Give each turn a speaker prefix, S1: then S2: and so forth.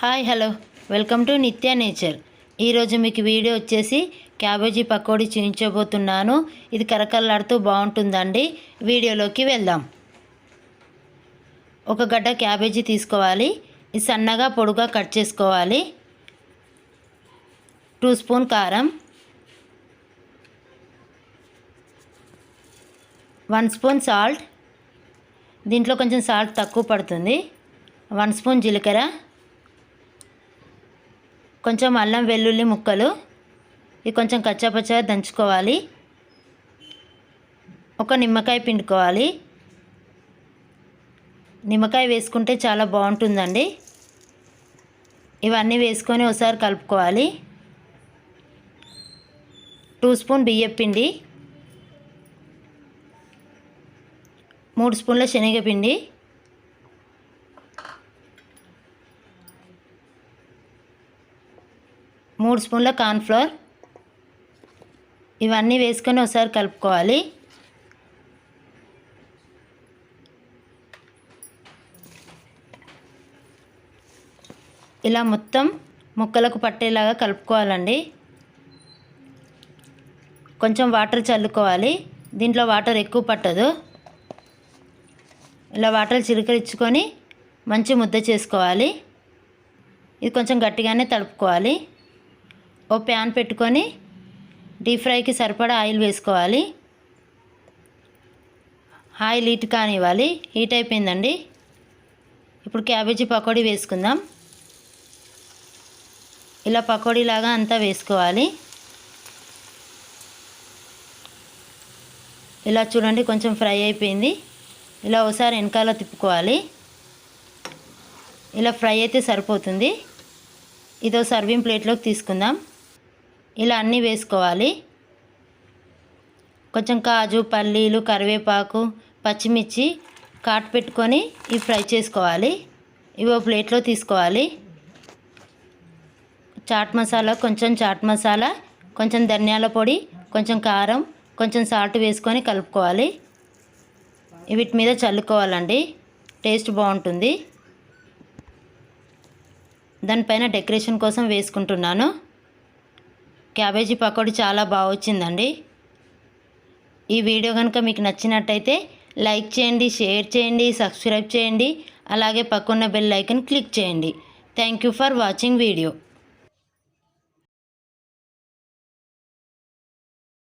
S1: Hi hello. Welcome to Nitya nature. ఈరోజు మీకు video వచ్చేసి క్యాబేజీ పకోడీ చూపించబోతున్నాను ఇది కరకల్లాడుతూ బాగుంటుందండి. వీడియోలోకి వెళ్దాం. ఒక గడ్డ క్యాబేజీ తీసుకోవాలి. ఇది సన్నగా పొడుగా కట్ చేసుకోవాలి. టూ స్పూన్ కారం. One spoon salt. దీంట్లో కొంచెం సాల్ట్ తక్కువ పడుతుంది. వన్ స్పూన్ జీలకర్ర. కొంచెం అల్లం వెల్లుల్లి ముక్కలు. ఇవి కొంచెం కచ్చాపచ్చగా దంచుకోవాలి. ఒక నిమ్మకాయ పిండుకోవాలి. నిమ్మకాయ వేసుకుంటే చాలా బాగుంటుందండి. ఇవన్నీ వేసుకొని ఒకసారి కలుపుకోవాలి. టూ స్పూన్ బియ్యం పిండి. మూడు స్పూన్ల శనగపిండి. మూడు స్పూన్ల కార్న్ఫ్లోర్ ఇవన్నీ వేసుకొని ఒకసారి కలుపుకోవాలి. ఇలా మొత్తం ముక్కలకు పట్టేలాగా కలుపుకోవాలండి. కొంచెం వాటర్ చల్లుకోవాలి. దీంట్లో వాటర్ ఎక్కువ పట్టదు. ఇలా వాటర్ చిలకరించుకొని మంచి ముద్ద చేసుకోవాలి. ఇది కొంచెం గట్టిగానే తడుపుకోవాలి. ఓ ప్యాన్ పెట్టుకొని డీప్ ఫ్రైకి సరిపడా ఆయిల్ వేసుకోవాలి. Oil heat కానివ్వాలి. హీట్ అయిపోయిందండి. ఇప్పుడు క్యాబేజీ పకోడీ వేసుకుందాం. ఇలా పకోడీలాగా అంతా వేసుకోవాలి. ఇలా చూడండి కొంచెం ఫ్రై అయిపోయింది. ఇలా ఒకసారి వెనకాల తిప్పుకోవాలి. ఇలా ఫ్రై అయితే సరిపోతుంది. ఇదో సర్వింగ్ ప్లేట్లోకి తీసుకుందాం. ఇలా అన్నీ వేసుకోవాలి. కొంచెం కాజు పల్లీలు కరివేపాకు పచ్చిమిర్చి కాట్ పెట్టుకొని ఇవి ఫ్రై చేసుకోవాలి. ఇవి ప్లేట్లో తీసుకోవాలి. చాట్ మసాలా కొంచెం చాట్ మసాలా కొంచెం ధనియాల పొడి కొంచెం కారం కొంచెం సాల్ట్ వేసుకొని కలుపుకోవాలి. వీటి మీద చల్లుకోవాలండి. టేస్ట్ బాగుంటుంది. దానిపైన డెకరేషన్ కోసం వేసుకుంటున్నాను. క్యాబేజీ పకోడీ చాలా బాగా వచ్చిందండి. ఈ వీడియో కనుక మీకు నచ్చినట్టయితే లైక్ చేయండి షేర్ చేయండి సబ్స్క్రైబ్ చేయండి. అలాగే పక్కన్న బెల్ ఐకన్ క్లిక్ చేయండి. Thank you for watching video.